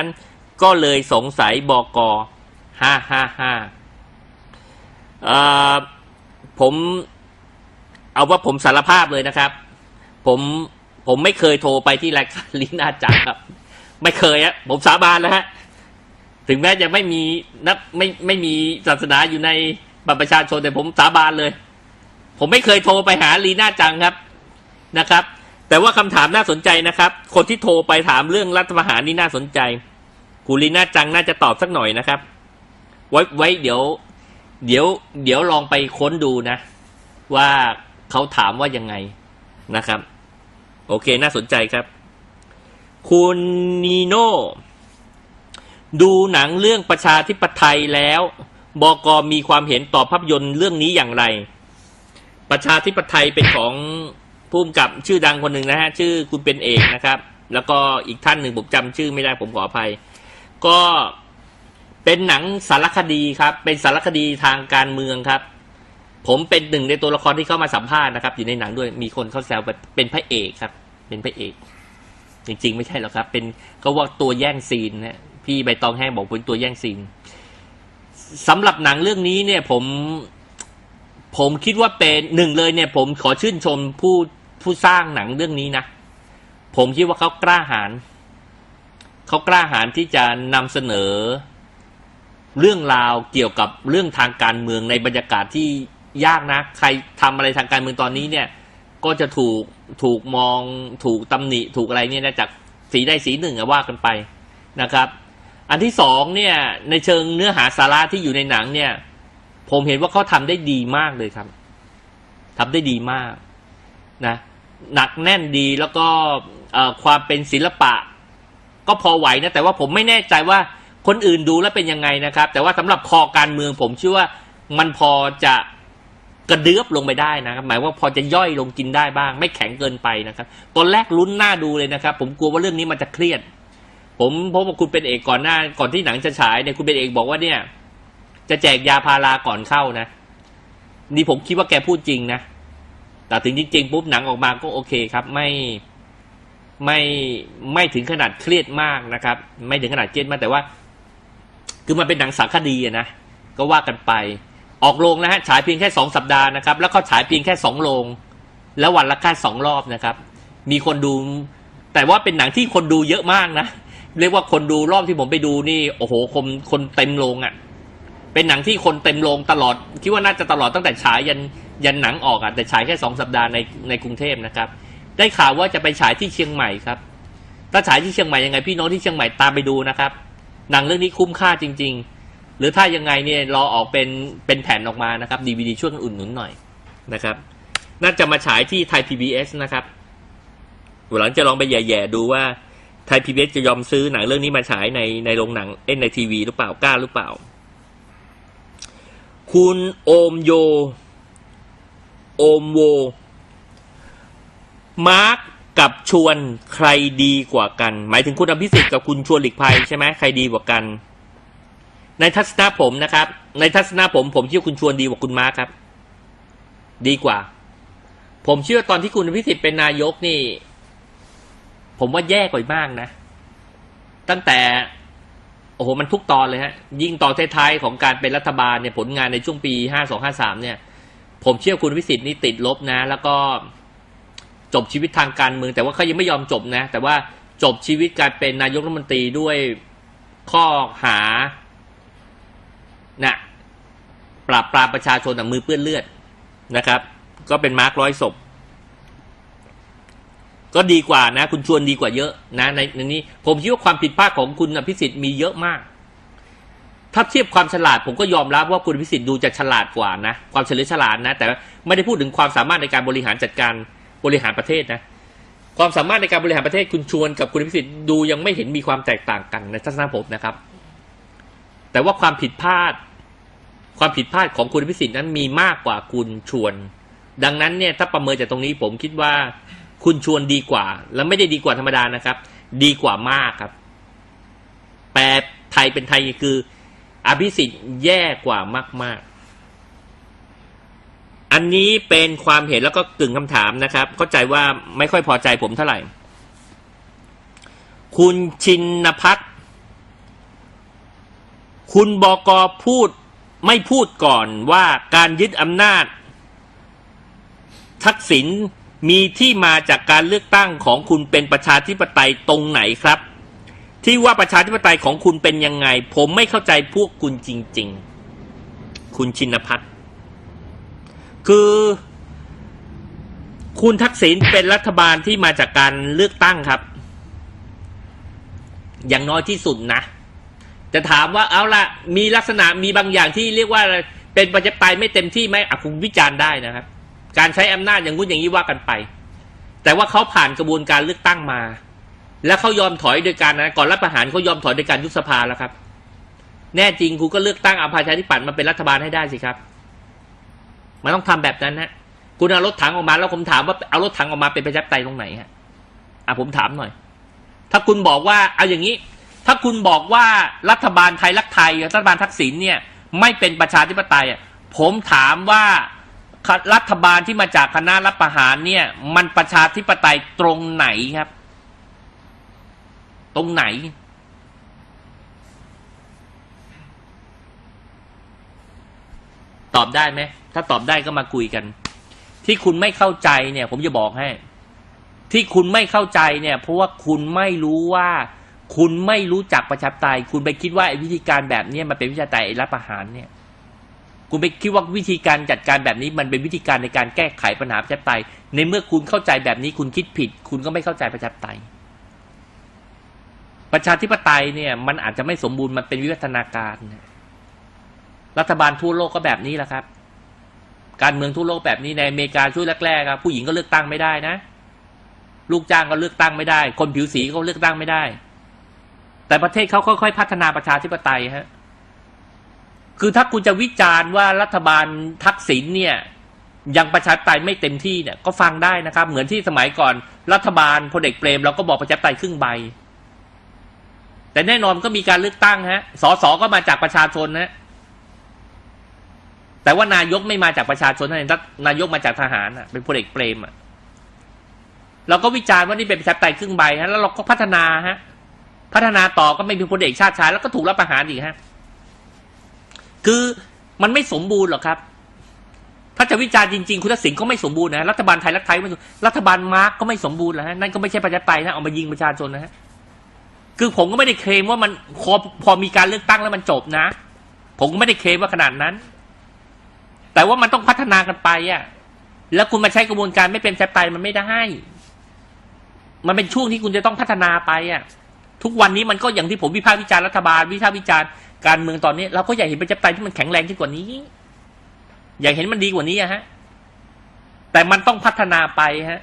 นั้นก็เลยสงสัยบอกอห้าห้าห้าผมเอาว่าผมสารภาพเลยนะครับ ผมผมไม่เคยโทรไปที่รายการลิน่าจักครับ ไม่เคยอะผมสาบานแล้วฮะ ถึงแม้จะไม่มีนับไม่ไม่มีศาสนาอยู่ในบัตรประชาชนแต่ผมสาบานเลย ผมไม่เคยโทรไปหาลีน่าจังครับนะครับ แต่ว่าคำถามน่าสนใจนะครับ คนที่โทรไปถามเรื่องรัฐประหารนี่น่าสนใจ คุณลีน่าจังน่าจะตอบสักหน่อยนะครับ ไว้ไว้เดี๋ยว เดี๋ยว เดี๋ยวลองไปค้นดูนะ ว่าเขาถามว่ายังไงนะครับ โอเคน่าสนใจครับ คุณนีโน่ดูหนังเรื่องประชาธิปไตยแล้ว บอกมีความเห็นต่อภาพยนตร์เรื่องนี้อย่างไร ประชาธิปไตยเป็นของผู้กำกับชื่อดังคนหนึ่งนะฮะ ชื่อคุณเป็นเอกนะครับ แล้วก็อีกท่านหนึ่งผมจำชื่อไม่ได้ผมขออภัย ก็เป็นหนังสารคดีครับ เป็นสารคดีทางการเมืองครับ ผมเป็นหนึ่งในตัวละครที่เข้ามาสัมภาษณ์นะครับ อยู่ในหนังด้วยมีคนเข้าแซวเป็นพระเอกครับ เป็นพระเอก จริง ๆ ไม่ใช่หรอกครับ เป็นเขาว่าตัวแย่งซีนนะพี่ใบตองแห้งบอกเป็นตัวแย่งซีนสำหรับหนังเรื่องนี้เนี่ยผมผมคิดว่าเป็นหนึ่งเลยเนี่ย ผมขอชื่นชมผู้ผู้สร้างหนังเรื่องนี้นะ ผมคิดว่าเขากล้าหาญ เขากล้าหาญที่จะนำเสนอ เรื่องราวเกี่ยวกับเรื่องทางการเมืองในบรรยากาศที่ยากนะ ใครทำอะไรทางการเมืองตอนนี้เนี่ย ก็จะถูกถูกมองถูกตำหนิถูกอะไรเนี่ยนะจากสีใดสีหนึ่งอะว่ากันไปนะครับ อันที่สองเนี่ยในเชิงเนื้อหาสาระที่อยู่ในหนังเนี่ย ผมเห็นว่าเขาทำได้ดีมากเลยครับทำได้ดีมากนะหนักแน่นดีแล้วก็ความเป็นศิลปะ ก็พอไหวนะแต่ว่าผมไม่แน่ใจว่าคนอื่นดูแล้วเป็นยังไงนะครับ แต่ว่าสำหรับคอการเมืองผมเชื่อว่ามันพอจะกระเดือบลงไปได้นะครับ หมายว่าพอจะย่อยลงกินได้บ้าง ไม่แข็งเกินไปนะครับ ตอนแรกลุ้นหน้าดูเลยนะครับ ผมกลัวว่าเรื่องนี้มันจะเครียด ผมเพราะว่าคุณเป็นเอกก่อนหน้า ก่อนที่หนังจะฉายเนี่ยคุณเป็นเอกบอกว่าเนี่ย จะแจกยาพาราก่อนเข้านะ นี่ผมคิดว่าแกพูดจริงนะแต่ถึงจริงๆปุ๊บหนังออกมาก็โอเคครับ ไม่ ไม่ไม่ถึงขนาดเครียดมากนะครับ ไม่ถึงขนาดเครียดมากแต่ว่า คือมันเป็นหนังสารคดีนะก็ว่ากันไป ออกโรงนะฮะฉายเพียงแค่สองสัปดาห์นะครับ แล้วก็ฉายเพียงแค่สองโรงแล้ววันละแค่สองรอบนะครับ มีคนดู แต่ว่าเป็นหนังที่คนดูเยอะมากนะเรียกว่าคนดูรอบที่ผมไปดูนี่โอ้โหคนคนเต็มโรงอะ่ะ เป็นหนังที่คนเต็มโรงตลอด คิดว่าน่าจะตลอดตั้งแต่ฉายยันยันหนังออกอะ่ะแต่ฉายแค่สองสัปดาห์ในในกรุงเทพนะครับ ได้ข่าวว่าจะไปฉายที่เชียงใหม่ครับ ถ้าฉายที่เชียงใหม่ยังไงพี่น้องที่เชียงใหม่ตามไปดูนะครับ หนังเรื่องนี้คุ้มค่าจริง ๆ หรือถ้ายังไงเนี่ยรอออกเป็นเป็นแผ่นออกมานะครับดีวดีช่วยกันอุ่นหนุนหน่อยนะครับ น่าจะมาฉายที่ไทย PBS นะครับหลังจะลองไปแย่ๆดูว่าไทย PBS จะยอมซื้อหนังเรื่องนี้มาฉายในในโรงหนังเอ็นในทีวีหรือเปล่ากล้าหรือเปล่า คุณโอมโย โอมโว มาร์กกับชวนใครดีกว่ากัน หมายถึงคุณอภิสิทธิ์กับคุณชวนหลีกภัยใช่ไหมใครดีกว่ากัน ในทัศนะผมนะครับ ในทัศนะผมผมเชื่อคุณชวนดีกว่าคุณมาร์กครับ ดีกว่า ผมเชื่อตอนที่คุณอภิสิทธิ์เป็นนายกนี่ ผมว่าแย่กว่ามากนะ ตั้งแต่โอ้โหมันทุกตอนเลยฮะ ยิ่งตอนท้ายๆของการเป็นรัฐบาลเนี่ยผลงานในช่วงปีห้าสองห้าสามเนี่ย ผมเชื่อคุณวิสิทธิ์นี่ติดลบนะ แล้วก็ จบชีวิตทางการเมือง แต่ว่าเขายังไม่ยอมจบนะ แต่ว่าจบชีวิตการเป็นนายกรัฐมนตรีด้วยข้อหานะปราบปรามประชาชนมือเปื้อนเลือดนะครับ ก็เป็นมาร์กร้อยศพ ก็ดีกว่านะ คุณชวนดีกว่าเยอะนะในในนี้ ผมคิดว่าความผิดพลาดของคุณอภิสิทธิ์มีเยอะมาก ถ้าเทียบความฉลาดผมก็ยอมรับว่าคุณอภิสิทธิ์ดูจะฉลาดกว่านะ ความเฉลียวฉลาดนะ แต่ไม่ได้พูดถึงความสามารถในการบริหารจัดการ บริหารประเทศนะ ความสามารถในการบริหารประเทศคุณชวนกับคุณอภิสิทธิ์ดูยังไม่เห็นมีความแตกต่างกันในทัศนคตินะครับ แต่ว่าความผิดพลาด ความผิดพลาดของคุณอภิสิทธิ์นั้นมีมากกว่าคุณชวน ดังนั้นเนี่ยถ้าประเมินจากตรงนี้ผมคิดว่าคุณชวนดีกว่า แล้วไม่ได้ดีกว่าธรรมดานะครับ ดีกว่ามากครับ แปลไทยเป็นไทยคือ อภิสิทธิ์แย่กว่ามาก ๆ อันนี้เป็นความเห็นแล้วก็กึ่งคำถามนะครับ เข้าใจว่าไม่ค่อยพอใจผมเท่าไหร่ คุณชินพัฒน์คุณบอกอพูดไม่พูดก่อนว่าการยึดอำนาจ ทักษิณมีที่มาจากการเลือกตั้งของคุณเป็นประชาธิปไตยตรงไหนครับ ที่ว่าประชาธิปไตยของคุณเป็นยังไง ผมไม่เข้าใจพวกคุณจริง ๆ คุณชินพัฒน์ คือ คุณทักษิณเป็นรัฐบาลที่มาจากการเลือกตั้งครับ อย่างน้อยที่สุดนะจะถามว่าเอาละมีลักษณะมีบางอย่างที่เรียกว่าเป็นประชาธิปไตยไม่เต็มที่ไหมอะคุณวิจารณ์ได้นะครับ การใช้อำนาจอย่างงู้นอย่างนี้ว่ากันไป แต่ว่าเขาผ่านกระบวนการเลือกตั้งมา แล้วเขายอมถอยโดยการนะก่อนรัฐประหารเขายอมถอยโดยการยุบสภาแล้วครับ แน่จริงคุณก็เลือกตั้งเอาประชาธิปัตย์มาเป็นรัฐบาลให้ได้สิครับ มันต้องทำแบบนั้นฮะคุณเอารถถังออกมาแล้วผมถามว่าเอารถถังออกมาเป็นประชาธิปไตยตรงไหนฮะอะผมถามหน่อย ถ้าคุณบอกว่าเอาอย่างนี้ ถ้าคุณบอกว่ารัฐบาลไทยรักไทยรัฐบาลทักษิณเนี่ย ไม่เป็นประชาธิปไตยอะผมถามว่ารัฐบาลที่มาจากคณะรัฐประหารเนี่ย มันประชาธิปไตยตรงไหนครับ ตรงไหน ตอบได้ไหมถ้าตอบได้ก็มาคุยกัน ที่คุณไม่เข้าใจเนี่ย ผมจะบอกให้ ที่คุณไม่เข้าใจเนี่ย เพราะว่าคุณไม่รู้ว่า คุณไม่รู้จักประชาธิปไตย คุณไปคิดว่าวิธีการแบบนี้มันเป็นวิชาไตยรัฐประหารเนี่ย คุณไปคิดว่าวิธีการจัดการแบบนี้มันเป็นวิธีการในการแก้ไขปัญหาประชาธิปไตย ในเมื่อคุณเข้าใจแบบนี้คุณคิดผิด คุณก็ไม่เข้าใจประชาธิปไตยประชาธิปไตยเนี่ยมันอาจจะไม่สมบูรณ์มันเป็นวิวัฒนาการ รัฐบาลทั่วโลกก็แบบนี้แหละครับ การเมืองทั่วโลกแบบนี้ในอเมริกาช่วงแรกๆครับผู้หญิงก็เลือกตั้งไม่ได้นะ ลูกจ้างก็เลือกตั้งไม่ได้ คนผิวสีก็เลือกตั้งไม่ได้ แต่ประเทศเขาค่อยๆพัฒนาประชาธิปไตยฮะคือถ้าคุณจะวิจารณ์ว่ารัฐบาลทักษิณเนี่ยยังประชาธิปไตยไม่เต็มที่เนี่ยก็ฟังได้นะครับ เหมือนที่สมัยก่อนรัฐบาลพลเอกเปรมเราก็บอกประชาธิปไตยครึ่งใบ แต่แน่นอนก็มีการเลือกตั้งฮะสสก็มาจากประชาชนนะ แต่ว่านายกไม่มาจากประชาชนนะนายกมาจากทหารอะเป็นพลเอกเปรมอะเราก็วิจารณ์ว่านี่เป็นประชาธิปไตยครึ่งใบฮะแล้วเราก็พัฒนาฮะพัฒนาต่อก็ไม่มีพลเอกชาติชายแล้วก็ถูกรับประหารอีกฮะคือมันไม่สมบูรณ์หรอกครับ ถ้าจะวิจารณ์จริงๆ คุณทักษิณก็ไม่สมบูรณ์นะรัฐบาลไทยรัฐไทยไม่สมรัฐบาลมาร์กก็ไม่สมบูรณ์แล้วฮะนั่นก็ไม่ใช่ประชาธิปไตยนะเอามายิงประชาชนนะฮะคือผมก็ไม่ได้เคลมว่ามันพอพอมีการเลือกตั้งแล้วมันจบนะ ผมก็ไม่ได้เคลมว่าขนาดนั้น แต่ว่ามันต้องพัฒนากันไปอะ่ะ แล้วคุณมาใช้กระบวนการไม่เป็นประชาธิปไตมันไม่ได้ มันเป็นช่วงที่คุณจะต้องพัฒนาไปอะ่ะ ทุกวันนี้มันก็อย่างที่ผมวิพากษ์วิจารณ์รัฐบาลวิพากษ์วิจารณ์การเมืองตอนนี้ เราก็อยากเห็นประชาธิปไตยที่มันแข็งแรงขึ้นกว่านี้ อยากเห็นมันดีกว่านี้อะฮะ แต่มันต้องพัฒนาไปฮะ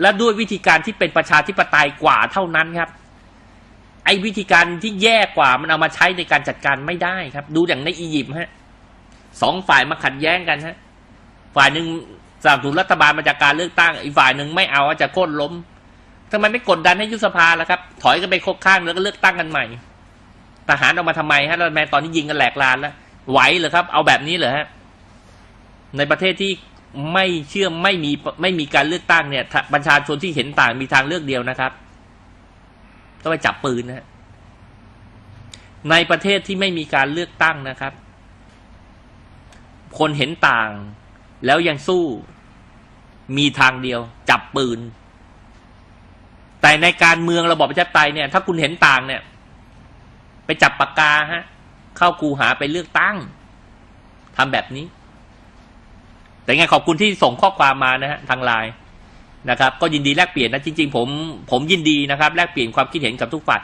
และด้วยวิธีการที่เป็นประชาธิปไตยกว่าเท่านั้นครับไอ้วิธีการที่แย่กว่ามันเอามาใช้ในการจัดการไม่ได้ครับ ดูอย่างในอียิปต์ฮะ สองฝ่ายมาขัดแย้งกันฮะ ฝ่ายหนึ่งสนับสนุนรัฐบาลมาจากการเลือกตั้ง อีกฝ่ายหนึ่งไม่เอาจะโค่นล้มทำไมไม่กดดันให้ยุบสภาล่ะครับ ถอยกันไปคกข้างแล้วก็เลือกตั้งกันใหม่ ทหารออกมาทำไมฮะแล้วแม้ตอนนี้ยิงกันแหลกลานแล้ว ไหวเหรอครับ เอาแบบนี้เหรอฮะ ในประเทศที่ไม่เชื่อมไม่มีไม่มีการเลือกตั้งเนี่ย ประชาชนที่เห็นต่างมีทางเลือกเดียวนะครับต้องไปจับปืนนะฮะในประเทศที่ไม่มีการเลือกตั้งนะครับ คนเห็นต่าง แล้วยังสู้ มีทางเดียว จับปืน แต่ในการเมืองระบอบประชาธิปไตยเนี่ย ถ้าคุณเห็นต่างเนี่ย ไปจับปากกาฮะ เข้าคูหาไปเลือกตั้งทำแบบนี้ แต่ไงขอบคุณที่ส่งข้อความมานะฮะทางไลน์นะครับ ก็ยินดีแลกเปลี่ยนนะจริง ๆ ผม ผมยินดีนะครับ แลกเปลี่ยนความคิดเห็นกับทุกฝ่าย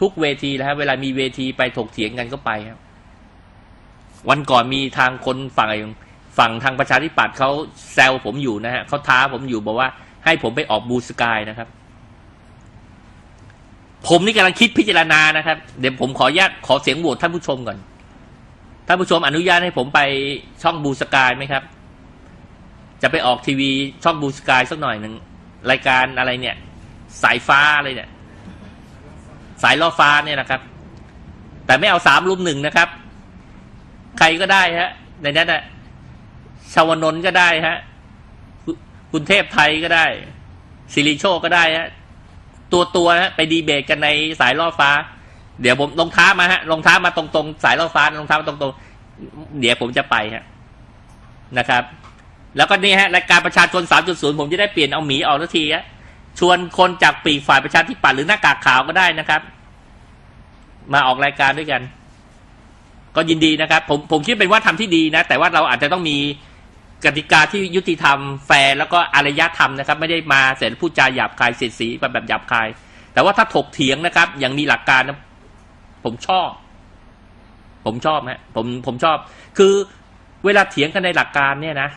ทุกเวทีแล้วครับเวลามีเวทีไปถกเถียงกันก็ไปครับ วันก่อนมีทางคนฝั่งฝั่งทางประชาธิปัตย์เขาแซวผมอยู่นะฮะเขาท้าผมอยู่บอกว่าให้ผมไปออกบูสกายนะครับ ผมนี่กำลังคิดพิจารณานะครับ เดี๋ยวผมขออนุญาตขอเสียงโหวตท่านผู้ชมก่อนท่านผู้ชมอนุญาตให้ผมไปช่องบูสกายไหมครับ จะไปออกทีวีช่องบูสกายสักหน่อยหนึ่งรายการอะไรเนี่ย สายฟ้าอะไรเนี่ย สายล่อฟ้าเนี่ยนะครับ แต่ไม่เอาสามลุมหนึ่งนะครับ ใครก็ได้ฮะ ในนั้นอะชาวนนก็ได้ฮะคุณเทพไทยก็ได้สิริโชคก็ได้ฮะตัวตัวฮะไปดีเบตกันในสายล่อฟ้า เดี๋ยวผมลงท้ามาฮะลงท้ามาตรงๆ สายรถไฟฟ้าลงท้ามาตรงๆ เดี๋ยวผมจะไปฮะนะครับ แล้วก็นี่ฮะรายการประชาชน 3.0 ผมจะได้เปลี่ยนเอาหมีออกทันทีฮะชวนคนจากปีกฝ่ายประชาธิปัตย์หรือหน้ากากขาวก็ได้นะครับ มาออกรายการด้วยกัน ก็ยินดีนะครับ ผมผมคิดเป็นว่าทำที่ดีนะ แต่ว่าเราอาจจะต้องมีกติกาที่ยุติธรรมแฟร์แล้วก็อารยธรรมนะครับ ไม่ได้มาเสร็จพูดจาหยาบคายเสียดสีแบบแบบหยาบคาย แต่ว่าถ้าถกเถียงนะครับ อย่างมีหลักการนะผมชอบ ผมชอบฮะผมผมชอบ คือเวลาเถียงกันในหลักการเนี่ยนะ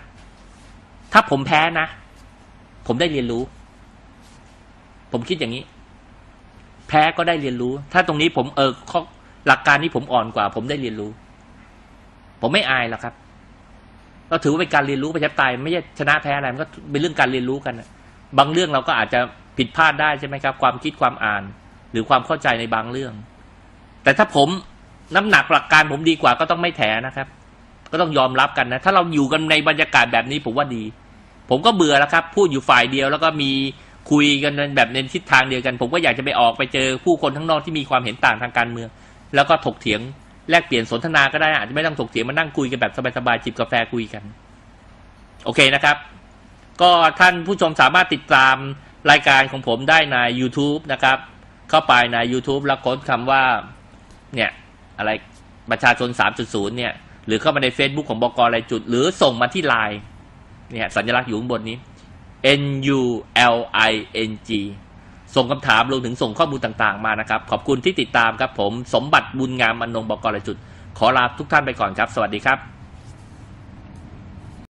ถ้าผมแพ้นะ ผมได้เรียนรู้ ผมคิดอย่างนี้ แพ้ก็ได้เรียนรู้ ถ้าตรงนี้ผมเออข้อ หลักการนี้ผมอ่อนกว่า ผมได้เรียนรู้ ผมไม่อายหรอกครับเราถือว่าเป็นการเรียนรู้ประชาธิปไตยไม่ใช่ชนะแพ้อะไรมันก็เป็นเรื่องการเรียนรู้กันนะบางเรื่องเราก็อาจจะผิดพลาดได้ใช่ไหมครับ ความคิดความอ่าน หรือความเข้าใจในบางเรื่อง แต่ถ้าผมน้ำหนักหลักการผมดีกว่าก็ต้องไม่แถนะครับ ก็ต้องยอมรับกันนะ ถ้าเราอยู่กันในบรรยากาศแบบนี้ผมว่าดี ผมก็เบื่อแล้วครับ พูดอยู่ฝ่ายเดียวแล้วก็มีคุยกันแบบในทิศทางเดียวกัน ผมก็อยากจะไปออกไปเจอผู้คนข้งนอกที่มีความเห็นต่างทางการเมือง แล้วก็ถกเถียงแลกเปลี่ยนสนทนาก็ได้อาจจะไม่ต้องถกเถียงมานั่งคุยกันแบบสบายๆจิบกาแฟคุยกัน โอเคนะครับ ก็ท่านผู้ชมสามารถติดตามรายการของผมได้ใน YouTube นะครับ เข้าไปใน YouTube แล้วค้นคำว่า เนี่ย อะไรประชาชน 3.0 เนี่ย หรือเข้ามาใน Facebook ของบกรายจุด หรือส่งมาที่ไลน์เนี่ย สัญลักษณ์อยู่ข้างบนนี้ N U L I N G ส่งคำถามรวมถึงส่งข้อมูลต่างๆ มานะครับ ขอบคุณที่ติดตามครับผม สมบัติบุญงามอนงบกรจุด ขอลาทุกท่านไปก่อนครับ สวัสดีครับ